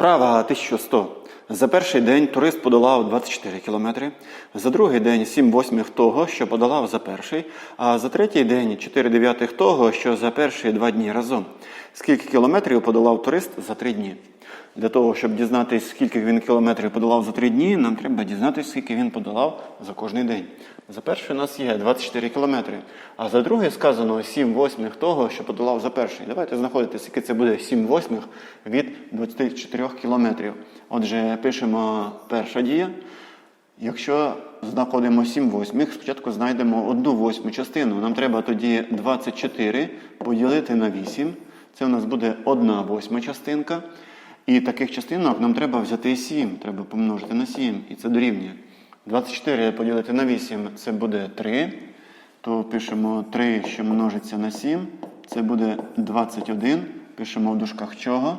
Вправа 1100. За перший день турист подолав 24 кілометри, за другий день 7 восьмих того, що подолав за перший, а за третій день 4 дев'ятих того, що за перші два дні разом. Скільки кілометрів подолав турист за три дні? Для того, щоб дізнатися, скільки він кілометрів подолав за три дні, нам треба дізнатися, скільки він подолав за кожний день. За перший у нас є 24 кілометри, а за другий сказано 7 восьмих того, що подолав за перший. Давайте знаходити, скільки це буде 7 восьмих від 24 кілометрів. Отже, пишемо перша дія. Якщо знаходимо 7 восьмих, спочатку знайдемо одну восьму частину. Нам треба тоді 24 поділити на 8. Це у нас буде одна восьма частинка. І таких частинок нам треба взяти 7. Треба помножити на 7. І це дорівнює. 24 поділити на 8 це буде 3. То пишемо 3, що множиться на 7. Це буде 21. Пишемо в дужках чого?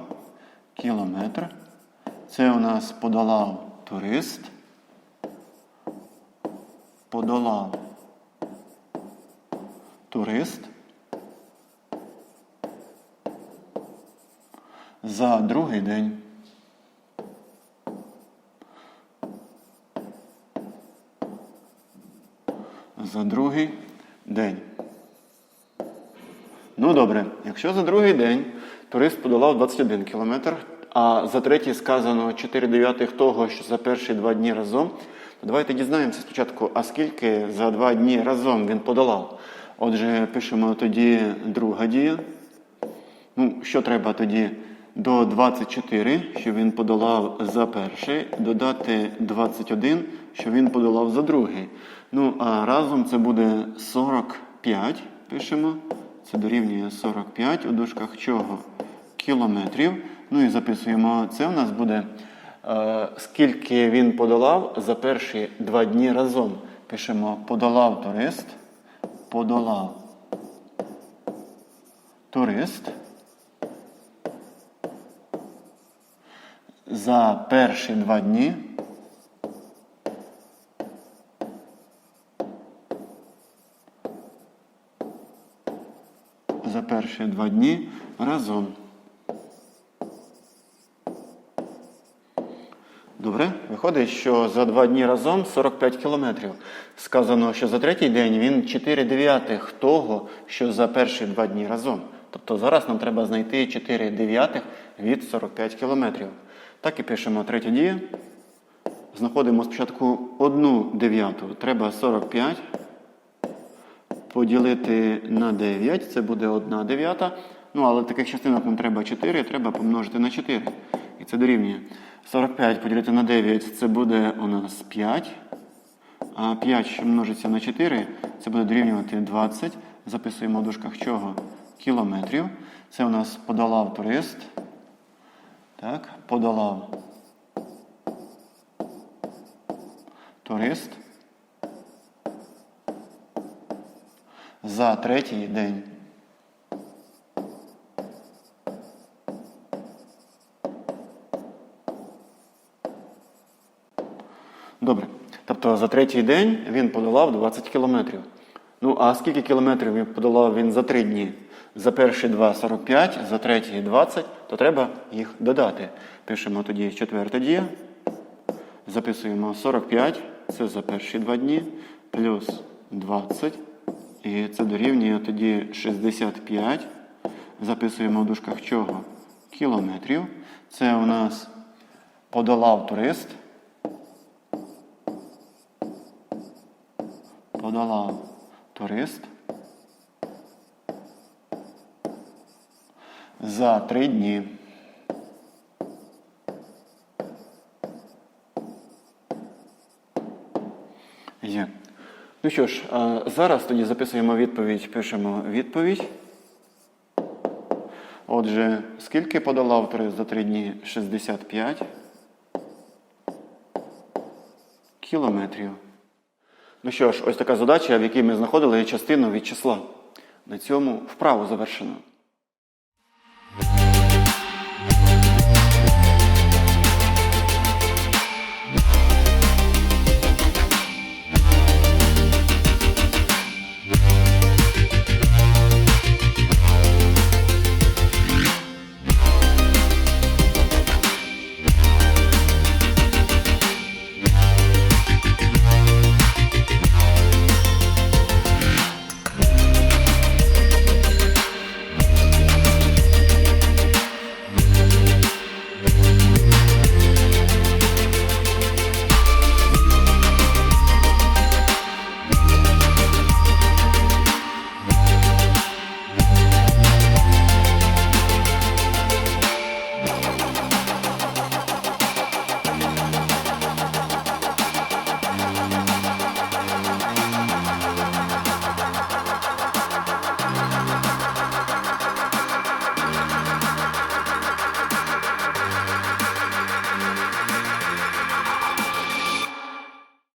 Кілометр. Це у нас подолав турист. Подолав турист. За другий день. За другий день. Ну добре, якщо за другий день турист подолав 21 кілометр, а за третій сказано 4 дев'ятих того, що за перші два дні разом, то давайте дізнаємося спочатку, а скільки за два дні разом він подолав. Отже, пишемо тоді друга дія. Ну, що треба тоді до 24, що він подолав за перший, додати 21, що він подолав за другий. Ну, а разом це буде 45, пишемо. Це дорівнює 45 у дужках чого? Кілометрів. Ну і записуємо, це у нас буде, е, скільки він подолав за перші два дні разом. Пишемо подолав турист, подолав турист. За перші два дні за перші два дні разом. Добре, виходить, що за два дні разом 45 кілометрів. Сказано, що за третій день він 4 дев'ятих того, що за перші два дні разом. Тобто зараз нам треба знайти 4 дев'ятих від 45 кілометрів. Так і пишемо третя дія. Знаходимо спочатку одну дев'яту. Треба 45 поділити на 9. Це буде 1 дев'ята. Ну, але таких частинок нам треба 4, треба помножити на 4. І це дорівнює. 45 поділити на 9 це буде у нас 5. А 5, що множиться на 4, це буде дорівнювати 20. Записуємо в дужках чого? Кілометрів. Це у нас подолав турист. Так, подолав турист за третій день. Добре. Тобто за третій день він подолав 20 кілометрів. Ну, а скільки кілометрів подолав він за три дні? За перші два 45, за третій 20, то треба їх додати. Пишемо тоді четверта дія. Записуємо 45, це за перші два дні, плюс 20. І це дорівнює тоді 65. Записуємо в дужках чого? Кілометрів. Це у нас подолав турист. Подолав турист. За три дні. Є. Ну що ж, зараз тоді записуємо відповідь, пишемо відповідь. Отже, скільки подолав турист за три дні? 65 кілометрів. Ну що ж, ось така задача, в якій ми знаходили частину від числа. На цьому вправу завершено.